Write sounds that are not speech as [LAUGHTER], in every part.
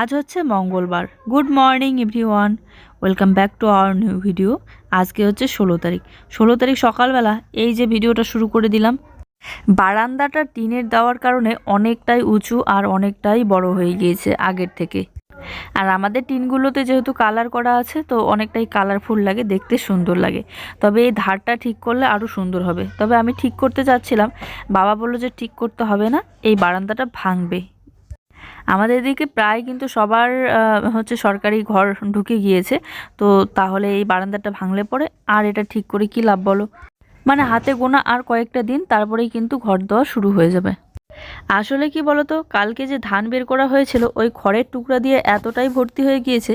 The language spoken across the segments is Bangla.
আজ হচ্ছে মঙ্গলবার। Good morning, everyone. Welcome back to our new video. আজকে হচ্ছে ষোলো তারিখ। ষোলো তারিখ সকালবেলা এই যে ভিডিওটা শুরু করে দিলাম, বারান্দাটা টিনের দেওয়ার কারণে অনেকটাই উঁচু আর অনেকটাই বড় হয়ে গিয়েছে আগের থেকে। আর আমাদের টিনগুলোতে যেহেতু কালার করা আছে, তো অনেকটাই কালারফুল লাগে, দেখতে সুন্দর লাগে। তবে এই ধারটা ঠিক করলে আরও সুন্দর হবে। তবে আমি ঠিক করতে চাচ্ছিলাম, বাবা বলল যে ঠিক করতে হবে না, এই বারান্দাটা ভাঙবে। আমাদের এদিকে প্রায় কিন্তু সবার হচ্ছে সরকারি ঘর ঢুকে গিয়েছে। তো তাহলে এই বারান্দাটা ভাঙলে পরে আর এটা ঠিক করে কি লাভ বলো? মানে হাতে গোনা আর কয়েকটা দিন, তারপরেই কিন্তু ঘর দেওয়া শুরু হয়ে যাবে। আসলে কি বলতো, কালকে যে ধান বের করা হয়েছিল, ওই খড়ের টুকরা দিয়ে এতটাই ভর্তি হয়ে গিয়েছে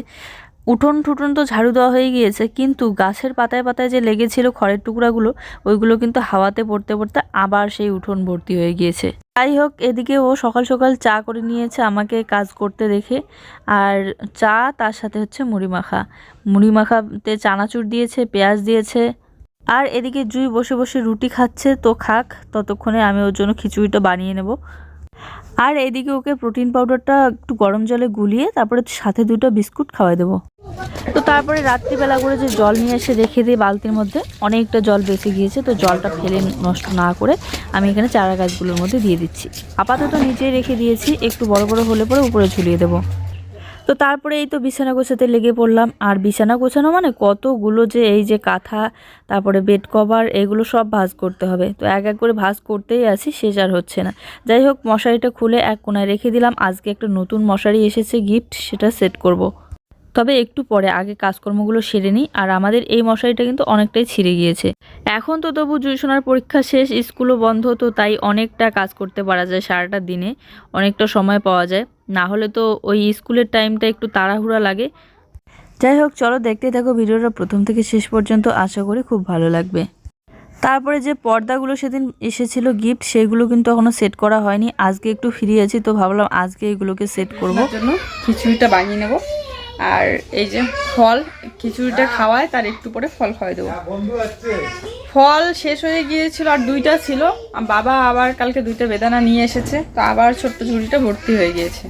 উঠোন ঠুটন তো ঝাড়ু দেওয়া হয়ে গিয়েছে, কিন্তু গাছের পাতায় পাতায় যে লেগেছিল খড়ের টুকরাগুলো, ওইগুলো কিন্তু হাওয়াতে পড়তে পড়তে আবার সেই উঠোন ভর্তি হয়ে গিয়েছে। যাই হোক, এদিকে ও সকাল সকাল চা করে নিয়েছে আমাকে কাজ করতে দেখে, আর চা তার সাথে হচ্ছে মুড়ি মাখা। মুড়ি মাখাতে চানাচুর দিয়েছে, পেঁয়াজ দিয়েছে, আর এদিকে জুই বসে বসে রুটি খাচ্ছে, তো খাক, ততক্ষণে আমি ওর জন্য খিচুড়িটা বানিয়ে নেব। আর এদিকে ওকে প্রোটিন পাউডারটা একটু গরম জলে গুলিয়ে তারপরে সাথে দুটো বিস্কুট খাওয়াই দেবো। তো তারপরে রাত্রিবেলা করে যে জল নিয়ে এসে রেখে দিই বালতির মধ্যে, অনেকটা জল বেঁচে গিয়েছে, তো জলটা ফেলে নষ্ট না করে আমি এখানে চারা গাছগুলোর মধ্যে দিয়ে দিচ্ছি। আপাতত নিচেই রেখে দিয়েছি, একটু বড় বড় হলে পরে উপরে ঝুলিয়ে দেবো। তো তারপরে এই তো বিছানা গোছাতে লেগে পড়লাম। আর বিছানা গোছানো মানে কতগুলো যে এই যে কাঁথা, তারপরে বেড কভার, এগুলো সব ভাজ করতে হবে। তো এক এক করে ভাজ করতেই আছি, শেষ আর হচ্ছে না। যাই হোক, মশারিটা খুলে এক কোনায় রেখে দিলাম। আজকে একটা নতুন মশারি এসেছে, গিফট, সেটা সেট করব। তবে একটু পরে আগে কাজকর্মগুলো সেরে নিই, আর আমাদের এই মশারিটা কিন্তু অনেকটাই ছিঁড়ে গিয়েছে। এখন তো তবু জুইশোনার পরীক্ষা শেষ, স্কুলও বন্ধ, তো তাই অনেকটা কাজ করতে পারা যায় সারাটা দিনে, অনেকটা সময় পাওয়া যায়। না হলে তো ওই স্কুলের টাইমটা একটু তাড়াহুড়া লাগে। যাই হোক, চলো দেখতে থাকো ভিডিওটা প্রথম থেকে শেষ পর্যন্ত, আশা করি খুব ভালো লাগবে। তারপরে যে পর্দাগুলো সেদিন এসেছিল গিফট, সেগুলো কিন্তু এখনও সেট করা হয়নি। আজকে একটু ফ্রি আছি, তো ভাবলাম আজকে এগুলোকে সেট করব। খিচুড়িটা বানিয়ে নেব। আর এই যে ফল, খিচুড়িটা খাওয়ায়, তার একটু পরে ফল খাওয়াই দেবো। ফল শেষ হয়ে গিয়েছিল, আর দুইটা ছিল। বাবা আবার কালকে দুইটা বেদানা নিয়ে এসেছে, তো আবার ছোট্ট ঝুড়িটা ভর্তি হয়ে গিয়েছে।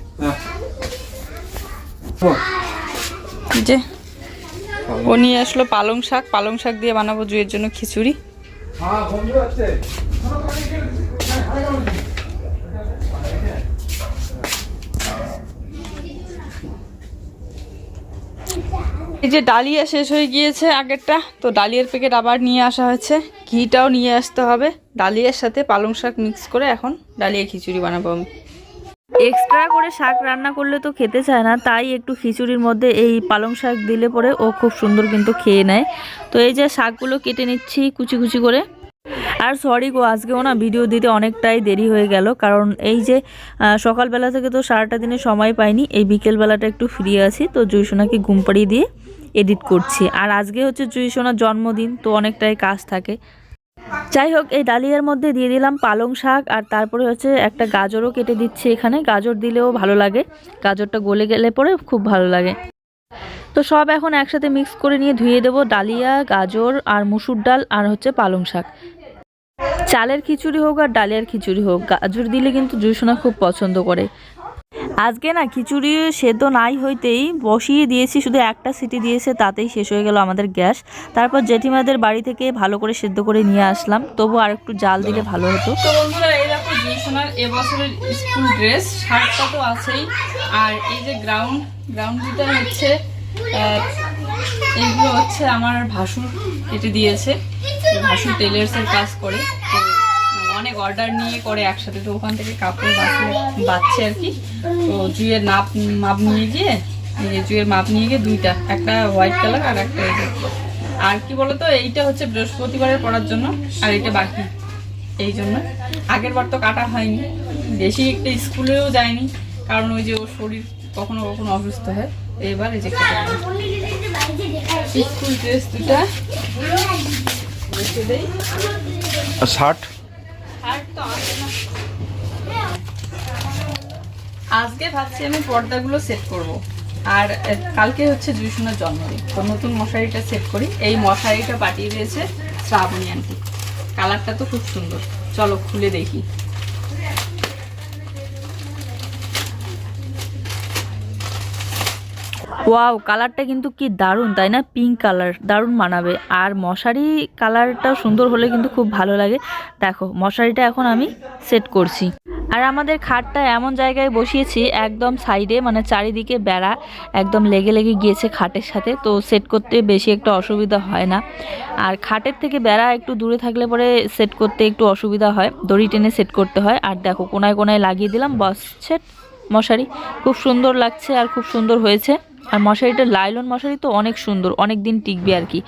যে, ও নিয়ে আসলো পালং শাক। পালং শাক দিয়ে বানাবো জুয়ের জন্য খিচুড়ি। এই যে ডালিয়া শেষ হয়ে গিয়েছে আগেরটা, তো ডালিয়ার প্যাকেট আবার নিয়ে আসা হয়েছে। ঘিটাও নিয়ে আসতে হবে। ডালিয়ার সাথে পালং শাক মিক্স করে এখন ডালিয়া খিচুড়ি বানাবো আমি। এক্সট্রা করে শাক রান্না করলে তো খেতে চায় না, তাই একটু খিচুড়ির মধ্যে এই পালং শাক দিলে পরে ও খুব সুন্দর কিন্তু খেয়ে নেয়। তো এই যে শাকগুলো কেটে নিচ্ছি কুচি কুচি করে। আর সরি গো, আজকেও না ভিডিও দিতে অনেকটাই দেরি হয়ে গেল, কারণ এই যে সকালবেলা থেকে তো সারাটা দিনে সময় পাইনি, এই বিকেলবেলাটা একটু ফ্রি আছি, তো জুইসোনাকে ঘুম পাড়িয়ে দিয়ে এডিট করছি। আর আজকে হচ্ছে জুইসোনার জন্মদিন, তো অনেকটাই কাজ থাকে। যাই হোক, এই ডালিয়ার মধ্যে দিয়ে দিলাম পালং শাক, আর তারপরে হচ্ছে একটা গাজরও কেটে দিচ্ছি এখানে। গাজর দিলেও ভালো লাগে। গাজরটা গলে গেলে পরে খুব ভালো লাগে। তো সব এখন একসাথে মিক্স করে নিয়ে ধুয়ে দেবো ডালিয়া, গাজর, আর মুসুর ডাল, আর হচ্ছে পালং শাক। চালের খিচুড়ি হোক আর ডালিয়ার খিচুড়ি হোক, গাজর দিলে কিন্তু জুসোনা খুব পছন্দ করে। আজকে না খিচুড়ি সেদ্ধ নাই হইতেই বসিয়ে দিয়েছি শুধু একটা সিটি দিয়েছে তাতেই শেষ হয়ে গেল আমাদের গ্যাস। তারপর জেঠিমাদের বাড়ি থেকে ভালো করে সেদ্ধ করে নিয়ে আসলাম তবু আর একটু জাল দিলে ভালো হতো। তো বন্ধুরা এই দেখো জিউসোনার এবছরের স্কুল ড্রেস শার্টটা তো আছেই। আর এই যে গ্রাউন্ড গ্রাউন্ড দুটা হচ্ছে এইগুলো হচ্ছে আমার ভাসুর কেটে দিয়েছে। ভাসুর টেলার্সের কাজ করে। তো অনেক অর্ডার নিয়ে করে একসাথে তো ওখান থেকে কাপড় বাঁচলে বাঁচছে আর কি। তো জুয়ের নাপ, মাপ নিয়ে গিয়ে জুয়ের মাপ নিয়ে গিয়ে দুইটা, একটা হোয়াইট কালার আর একটা। আর কি বলতো, এইটা হচ্ছে বৃহস্পতিবারের পড়ার জন্য, আর এটা বাকি, এই জন্য। আগের বার তো কাটা হয়নি, বেশি একটা স্কুলেও যায়নি, কারণ ওই যে ওর শরীর কখনো কখনো অসুস্থ হয় এবার এই যে স্কুল ড্রেস দুটা। শার্ট তো আসে না আজকে ভাবছি আমি পর্দাগুলো সেট করব। আর কালকে হচ্ছে জুইসুনের জন্মদিন। তো নতুন মশারিটা সেট করি। এই মশারিটা পাঠিয়ে দিয়েছে শ্রাবণী আন্টি। কালারটা তো খুব সুন্দর। চলো খুলে দেখি। ওয়াও, কালারটা কিন্তু কি দারুণ, তাই না? পিঙ্ক কালার, দারুণ মানাবে। আর মশারি কালারটাও সুন্দর হলে কিন্তু খুব ভালো লাগে। দেখো, মশারিটা এখন আমি সেট করছি। আর আমাদের খাটটা এমন জায়গায় বসিয়েছি, একদম সাইডে মানে চারিদিকে বেড়া, একদম লেগে লেগে গিয়েছে খাটের সাথে, তো সেট করতে বেশি একটা অসুবিধা হয় না। আর খাটের থেকে বেড়া একটু দূরে থাকলে পরে সেট করতে একটু অসুবিধা হয়, দড়ি টেনে সেট করতে হয়। আর দেখো, কোনায় কোনায় লাগিয়ে দিলাম, বস সেট, মশারি, খুব সুন্দর লাগছে আর খুব সুন্দর হয়েছে। আর মশারিটা লাইলন মশারি তো অনেক সুন্দর অনেক দিন টিকবে আর কি।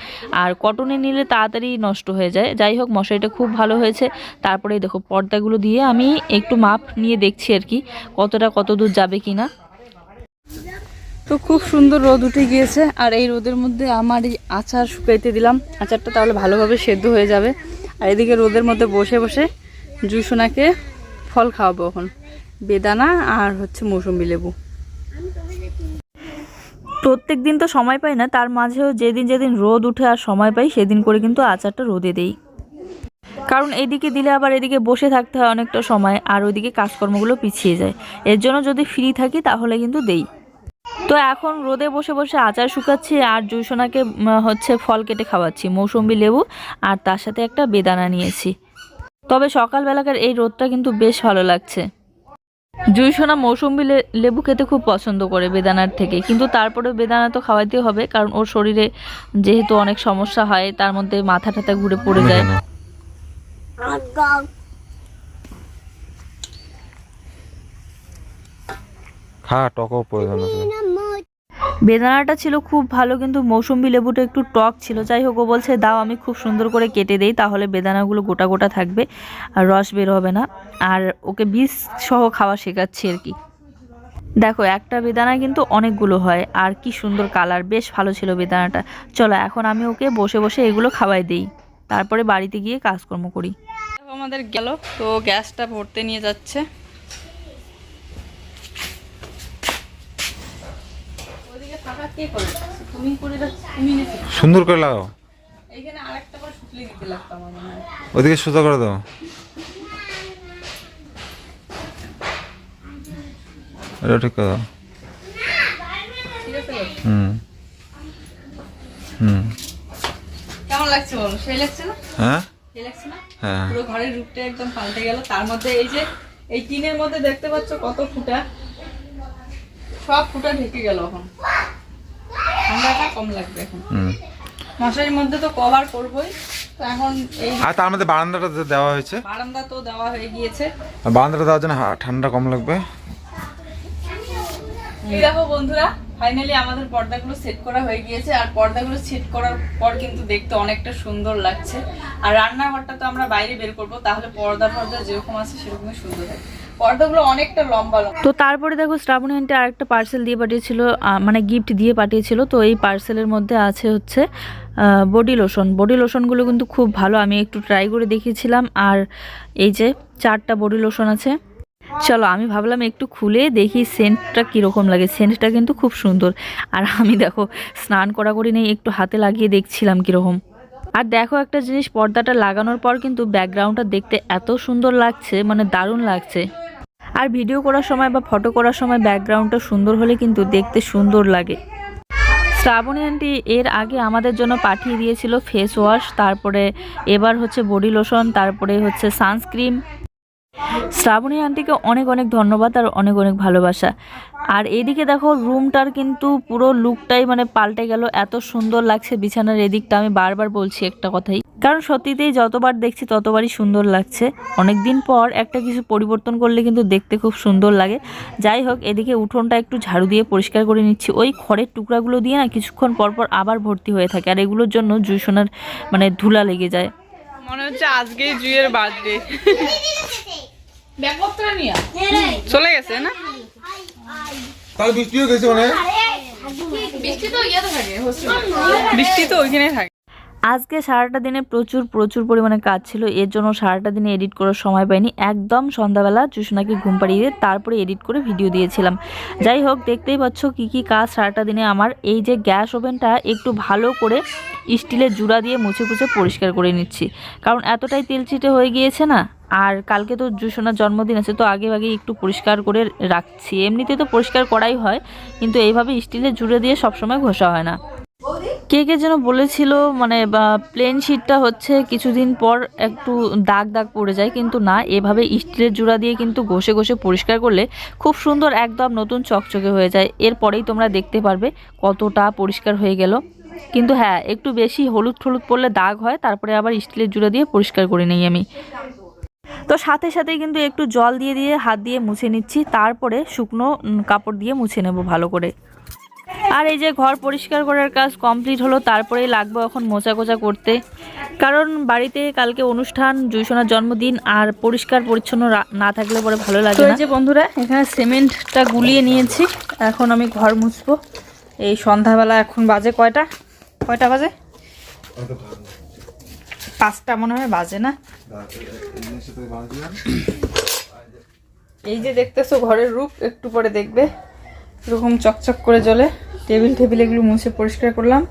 আর কটনে নিলে তাড়াতাড়ি নষ্ট হয়ে যায়। যাই হোক, মশারিটা খুব ভালো হয়েছে। তারপরে দেখো, পর্দাগুলো দিয়ে আমি একটু মাপ নিয়ে দেখছি আর কি, কতটা কত দূর যাবে কি না তো খুব সুন্দর রোদ উঠে গিয়েছে। আর এই রোদের মধ্যে আমার এই আচার শুকাইতে দিলাম। আচারটা তাহলে ভালোভাবে সেদ্ধ হয়ে যাবে। আর এদিকে রোদের মধ্যে বসে বসে জুসোনাকে ফল খাওয়াবো এখন। বেদানা আর হচ্ছে মৌসুম্বি লেবু। প্রত্যেক দিন তো সময় পাই না, তার মাঝেও যেদিন যেদিন রোদ উঠে আর সময় পাই, সেদিন করে কিন্তু আচারটা রোদে দেই। কারণ এদিকে দিলে আবার এদিকে বসে থাকতে হয় অনেকটা সময়, আর ওইদিকে কাজকর্মগুলো পিছিয়ে যায়। এর জন্য যদি ফ্রি থাকি, তাহলে কিন্তু দেই। তো এখন রোদে বসে বসে আচার শুকাচ্ছি, আর জুইসোনাকে হচ্ছে ফল কেটে খাওয়াচ্ছি, মৌসুম্বি লেবু, আর তার সাথে একটা বেদানা নিয়েছি। তবে সকালবেলাকার এই রোদটা কিন্তু বেশ ভালো লাগছে। জুইসোনা মৌসুম্বি লে- লেবু খেতে খুব পছন্দ করে বেদানার থেকে। কিন্তু তারপরে বেদানা তো খাওয়াইতে হবে, কারণ ওর শরীরে যেহেতু অনেক সমস্যা হয়, তার মধ্যে মাথা টাথা ঘুরে পড়ে যায়। খা টকও প্রয়োজন আছে। বেদানাটা ছিল খুব ভালো, কিন্তু মৌসুম্বি লেবুটা একটু টক ছিল। যাই হোক, ও বলছে, দাও, আমি খুব সুন্দর করে কেটে দেই, তাহলে বেদানাগুলো গোটা গোটা থাকবে, আর রস বের হবে না। আর ওকে বীজ সহ খাওয়া শেখাচ্ছি আর কি। দেখো, একটা বেদানা কিন্তু অনেকগুলো হয়, আর কি সুন্দর কালার, বেশ ভালো ছিল বেদানাটা। চলো, এখন আমি ওকে বসে বসে এগুলো খাওয়াই দেই, তারপরে বাড়িতে গিয়ে কাজকর্ম করি। আমাদের গেল, তো গ্যাসটা ভরতে নিয়ে যাচ্ছে ওদিকে থাকা কে করে তুমি করে যাচ্ছ তুমি নিতে সুন্দর করে লাগাও। ওদিকে সোজা করে দাও। এটা ঠিক দাও? হুম। হুম। কেমন লাগছে বলো? সেই লাগছে না? হ্যাঁ? হ্যাঁ। পুরো ঘরের রূপটা একদম পাল্টে গেল। তার মধ্যে এই যে এই টিনের মধ্যে দেখতে পাচ্ছ কত ফুটা? সব ফুটা ঢেকে গেল এখন। ঠান্ডাটা কম লাগবে এখন। হুম। মধ্যে তো কভার করবই। তো এখন এই আর তার মধ্যে বারান্দাটা দেওয়া হয়েছে? বারান্দা তো দেওয়া হয়ে গিয়েছে। বারান্দাটা দেওয়ার জন্য ঠান্ডা কম লাগবে। এই দেখো বন্ধুরা ফাইনালি আমাদের পর্দাগুলো সেট করা হয়ে গিয়েছে। আর পর্দাগুলো সেট করার পর কিন্তু দেখতে অনেকটা সুন্দর লাগছে। আর রান্নাঘরটা তো আমরা বাইরে বের করব তাহলে পর্দা পর্দা যেরকম আছে সেরকমই সুন্দর হবে অনেকটা তো তারপরে দেখো শ্রাবণী আন্টি আরেকটা পার্সেল দিয়ে পাঠিয়েছিল মানে গিফট দিয়ে পাঠিয়েছিল। তো এই পার্সেলের মধ্যে আছে হচ্ছে বডি লোশন বডি লোশনগুলো কিন্তু খুব ভালো, আমি একটু ট্রাই করে দেখিয়েছিলাম। আর এই যে চারটা বডি লোশন আছে। চলো, আমি ভাবলাম একটু খুলে দেখি সেন্টটা কীরকম লাগে। সেন্টটা কিন্তু খুব সুন্দর। আর আমি দেখো, স্নান করা করি নেই, একটু হাতে লাগিয়ে দেখছিলাম কীরকম। আর দেখো একটা জিনিস, পর্দাটা লাগানোর পর কিন্তু ব্যাকগ্রাউন্ডটা দেখতে এত সুন্দর লাগছে মানে দারুণ লাগছে। আর ভিডিও করার সময় বা ফটো করার সময় ব্যাকগ্রাউন্ডটা সুন্দর হলে কিন্তু দেখতে সুন্দর লাগে। শ্রাবণী আন্টি এর আগে আমাদের জন্য পাঠিয়ে দিয়েছিল ফেস ওয়াশ তারপরে এবার হচ্ছে বডি লোশন তারপরে হচ্ছে সানস্ক্রিন শ্রাবণী আন্টিকে অনেক অনেক ধন্যবাদ আর অনেক অনেক ভালোবাসা। আর এদিকে দেখো, রুমটার কিন্তু পুরো লুকটাই মানে পাল্টে গেল। এত সুন্দর লাগছে বিছানার এদিকটা, আমি বারবার বলছি একটা কথাই। কারণ সত্যিতেই যতবার দেখছি ততবারই সুন্দর লাগছে। অনেক দিন পর একটা কিছু পরিবর্তন করলে কিন্তু দেখতে খুব সুন্দর লাগে। যাই হোক, এদিকে উঠোনটা একটু ঝাড়ু দিয়ে পরিষ্কার করে নিচ্ছি। ওই খড়ের টুকরাগুলো দিয়ে না কিছুক্ষণ পর পর আবার ভর্তি হয়ে থাকে। আর এগুলোর জন্য জুসোনার মানে ধুলা লেগে যায়। মনে হচ্ছে আজকেই জুয়ের বার্থডে চলে গেছে না? বৃষ্টিও গেছে মানে? বৃষ্টি তো থাকে বৃষ্টি তো ওইখানে থাকে। আজকে সারাটা দিনে প্রচুর প্রচুর পরিমাণে কাজ ছিল। এর জন্য সারাটা দিনে এডিট করার সময় পাইনি। একদম সন্ধ্যাবেলা জুসনাকে ঘুম পাড়িয়ে তারপরে এডিট করে ভিডিও দিয়েছিলাম। যাই হোক, দেখতেই পাচ্ছ কি কি কাজ সারাটা দিনে আমার। এই যে গ্যাস ওভেনটা একটু ভালো করে স্টিলের জুড়া দিয়ে মুছে মুছে পরিষ্কার করে নিচ্ছি। কারণ এতটাই তেলচিটে হয়ে গিয়েছে না, আর কালকে তো জুসোনার জন্মদিন আছে, তো আগে আগে একটু পরিষ্কার করে রাখছি। এমনিতে তো পরিষ্কার করাই হয়, কিন্তু এইভাবে স্টিলের জুড়ে দিয়ে সবসময় ঘষা হয় না। কে কে যেন বলেছিল মানে প্লেন শিটটা হচ্ছে কিছুদিন পর একটু দাগ দাগ পড়ে যায়, কিন্তু না, এভাবে স্টিলের জোড়া দিয়ে কিন্তু ঘষে ঘষে পরিষ্কার করলে খুব সুন্দর একদম নতুন চকচকে হয়ে যায়। এরপরেই তোমরা দেখতে পারবে কতটা পরিষ্কার হয়ে গেল। কিন্তু হ্যাঁ একটু বেশি হলুদ হলুদ পড়লে দাগ হয়, তারপরে আবার স্টিলের জোড়া দিয়ে পরিষ্কার করে নিই আমি। তো সাথে সাথে কিন্তু একটু জল দিয়ে দিয়ে হাত দিয়ে মুছে নিচ্ছি, তারপরে শুকনো কাপড় দিয়ে মুছে নেব ভালো করে। আর এই যে ঘর পরিষ্কার করার কাজ কমপ্লিট হলো তারপরেই লাগবো এখন মোচা কোচা করতে। কারণ বাড়িতে কালকে অনুষ্ঠান জুইসোনার জন্মদিন আর পরিষ্কার পরিচ্ছন্ন না থাকলে পরে ভালো লাগে না এই যে বন্ধুরা এখানে সিমেন্টটা গুলিয়ে নিয়েছি এখন আমি ঘর মুছবো। এই সন্ধ্যাবেলা এখন বাজে কয়টা? কয়টা বাজে? পাঁচটা মনে হয় বাজে না? এই যে দেখতেছো ঘরের রূপ একটু পরে দেখবে। এরকম চকচক করে জ্বলে টেবিল টেবিল এগুলো মুছে পরিষ্কার করলাম।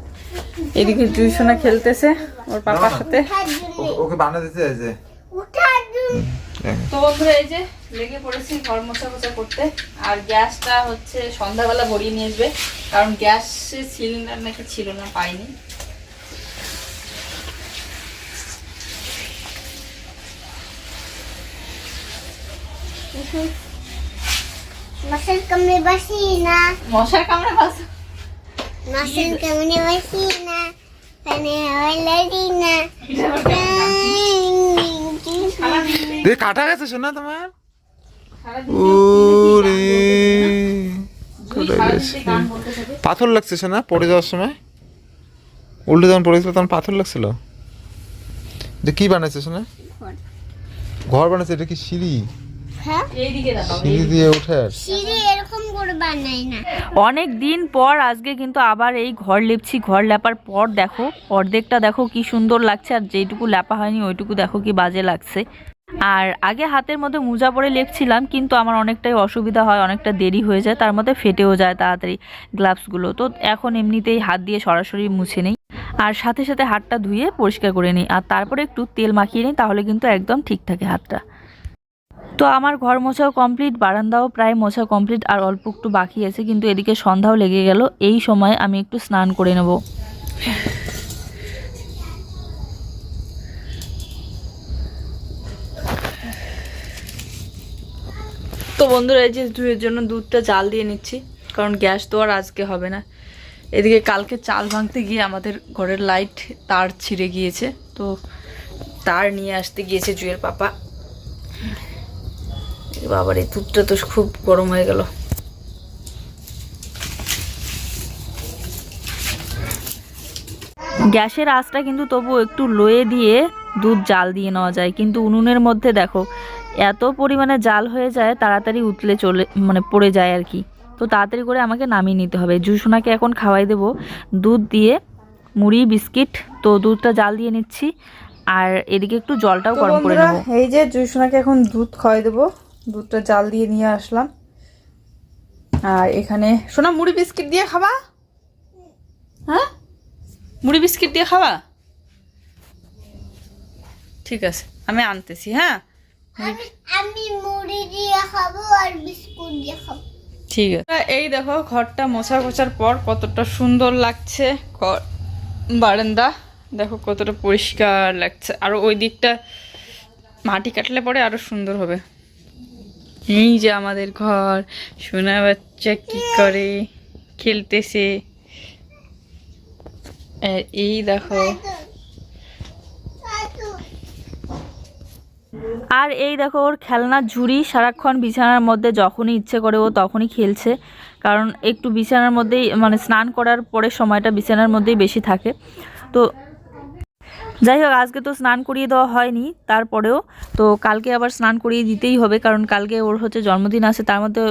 এদিকে জুইসোনা খেলতেছে ওর পাপার সাথে। ওকে বানা দিতে আছে তো বন্ধুরা এই যে লেগে পড়েছি ঘর মোছা মোছা করতে। আর গ্যাসটা হচ্ছে সন্ধ্যাবেলা ভরিয়ে নিয়ে আসবে। কারণ গ্যাসের সিলিন্ডার নাকি ছিল না পাইনি। মশার কামড়ে বাসি না। মশার কামড়ে বাস মশার কামড়ে বাসি না মানে না। কাটা গেছে শোনা তোমার? ওরে। পাথর লাগছে শোনা পড়ে যাওয়ার সময়? উল্টে যখন পড়েছিল তখন পাথর লাগছিল? যে কি বানাইছে শোনা ঘর বানাইছে এটা কি সিঁড়ি? সিঁড়ি দিয়ে উঠে সিঁড়ি এরকম করে বানাই না। অনেক দিন পর আজকে কিন্তু আবার এই ঘর লেপছি ঘর লেপার পর দেখো অর্ধেকটা দেখো কি সুন্দর লাগছে আর যেইটুকু লেপা হয়নি ওইটুকু দেখো কি বাজে লাগছে। আর আগে হাতের মধ্যে মোজা পরে লেপছিলাম কিন্তু আমার অনেকটাই অসুবিধা হয় অনেকটা দেরি হয়ে যায় তার মধ্যে ফেটেও যায় তাড়াতাড়ি গ্লাভসগুলো। তো এখন এমনিতেই হাত দিয়ে সরাসরি মুছে নেই আর সাথে সাথে হাতটা ধুয়ে পরিষ্কার করে নিই আর তারপরে একটু তেল মাখিয়ে নিই তাহলে কিন্তু একদম ঠিক থাকে হাতটা। তো আমার ঘর মোছাও কমপ্লিট বারান্দাও প্রায় মোছা কমপ্লিট আর অল্প একটু বাকি আছে, কিন্তু এদিকে সন্ধ্যাও লেগে গেল। এই সময় আমি একটু স্নান করে নেব। তো বন্ধুরা, এই যে দুধের জন্য দুধটা জাল দিয়ে নিচ্ছি, কারণ গ্যাস তো আর আজকে হবে না। এদিকে কালকে চাল ভাঙতে গিয়ে আমাদের ঘরের লাইট তার ছিঁড়ে গিয়েছে, তো তার নিয়ে আসতে গিয়েছে জুয়ের পাপা। বাবার এই দুধটা তো খুব গরম হয়ে গেল। গ্যাসের আঁচটা কিন্তু তবু একটু লোয়ে দিয়ে দুধ জাল দিয়ে নেওয়া যায় কিন্তু উনুনের মধ্যে দেখো এত পরিমাণে জাল হয়ে যায় তাড়াতাড়ি উতলে চলে মানে পড়ে যায় আর কি। তো তাড়াতাড়ি করে আমাকে নামিয়ে নিতে হবে। জুসোনাকে এখন খাওয়াই দেবো। দুধ দিয়ে মুড়ি বিস্কিট তো দুধটা জাল দিয়ে নিচ্ছি। আর এদিকে একটু জলটাও গরম করে নেব। এই যে জুসোনাকে এখন দুধ খাওয়াই দেবো। দুধটা জাল দিয়ে নিয়ে আসলাম। আর এখানে সোনা মুড়ি বিস্কিট দিয়ে খাবা? হ্যাঁ? মুড়ি বিস্কিট দিয়ে খাবা? ঠিক আছে আমি আনতেছি হ্যাঁ? আমি মুড়ি দিয়ে খাব আর বিস্কুট দিয়ে খাব। ঠিক আছে। এই দেখো ঘরটা মোছা কোচার পর কতটা সুন্দর লাগছে ঘর বারান্দা। দেখো কতটা পরিষ্কার লাগছে। আর ওই দিকটা মাটি কাটলে পরে আরও সুন্দর হবে। এই যে আমাদের ঘর। সোনা বাচ্চা কি করে খেলতেছে। আর এই দেখো। আর এই দেখো ওর খেলনার ঝুড়ি সারাক্ষণ বিছানার মধ্যে যখনই ইচ্ছে করে ও তখনই খেলছে। কারণ একটু বিছানার মধ্যেই মানে স্নান করার পরে সময়টা বিছানার মধ্যেই বেশি থাকে। তো যাই হোক, আজকে তো স্নান করিয়ে দেওয়া হয়নি, তারপরেও তো কালকে আবার স্নান করিয়ে দিতেই হবে, কারণ কালকে ওর হচ্ছে জন্মদিন আছে, তার মধ্যে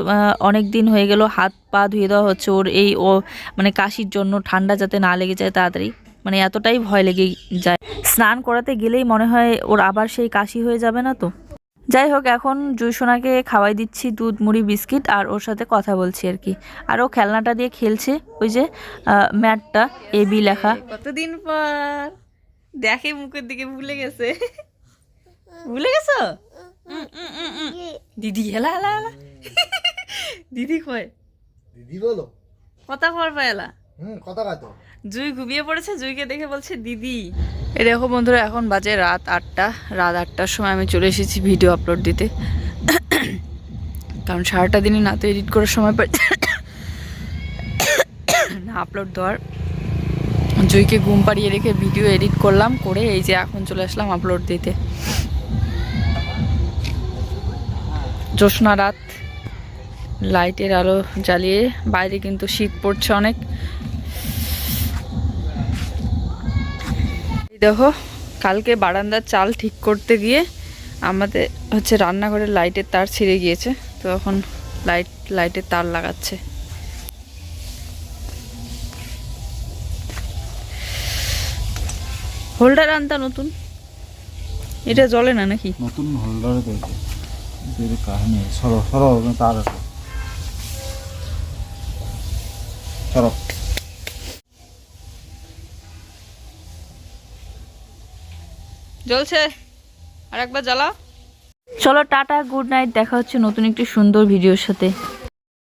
অনেক দিন হয়ে গেল, হাত পা ধুয়ে দেওয়া হচ্ছে ওর, এই ও মানে কাশির জন্য, ঠান্ডা যাতে না লেগে যায় তাড়াতাড়ি মানে এতটাই ভয় লেগে যায়। স্নান করাতে গেলেই মনে হয় ওর আবার সেই কাশি হয়ে যাবে না তো। যাই হোক, এখন জুইসোনাকে খাওয়াই দিচ্ছি দুধ, মুড়ি, বিস্কিট, আর ওর সাথে কথা বলছি আর কি। আর ও খেলনাটা দিয়ে খেলছে, ওই যে ম্যাটটা, এ বি লেখা। কতদিন পর? দেখে মুখের দিকে ভুলে গেছে। [LAUGHS] ভুলে গেছো? দিদি হেলা হেলা হেলা। [LAUGHS] দিদি কয়? দিদি বলো। কথা করবা এলা হুম কথা কত জুই ঘুমিয়ে পড়েছে জুইকে দেখে বলছে দিদি এ দেখো বন্ধুরা এখন বাজে রাত আটটা। রাত আটটার সময় আমি চলে এসেছি ভিডিও আপলোড দিতে। কারণ সারাটা দিনই না তো এডিট করার সময় পাই [COUGHS] না আপলোড দেওয়ার। জুইকে ঘুম পাড়িয়ে রেখে ভিডিও এডিট করলাম, করে এই যে এখন চলে আসলাম আপলোড দিতে। জ্যোৎস্না রাত, লাইটের আলো জ্বালিয়ে বাইরে কিন্তু শীত পড়ছে অনেক। দেখো, কালকে বারান্দার চাল ঠিক করতে গিয়ে আমাদের হচ্ছে রান্নাঘরের লাইটের তার ছিঁড়ে গিয়েছে, তো এখন লাইট, লাইটের তার লাগাচ্ছে। হোল্ডার আনতা নতুন? এটা জ্বলে না নাকি? নতুন হোল্ডারে কাহিনী সরো সরো তার সরো। জ্বলছে। আর একবার জ্বালাও। চলো টাটা গুড নাইট দেখা হচ্ছে নতুন একটি সুন্দর ভিডিওর সাথে।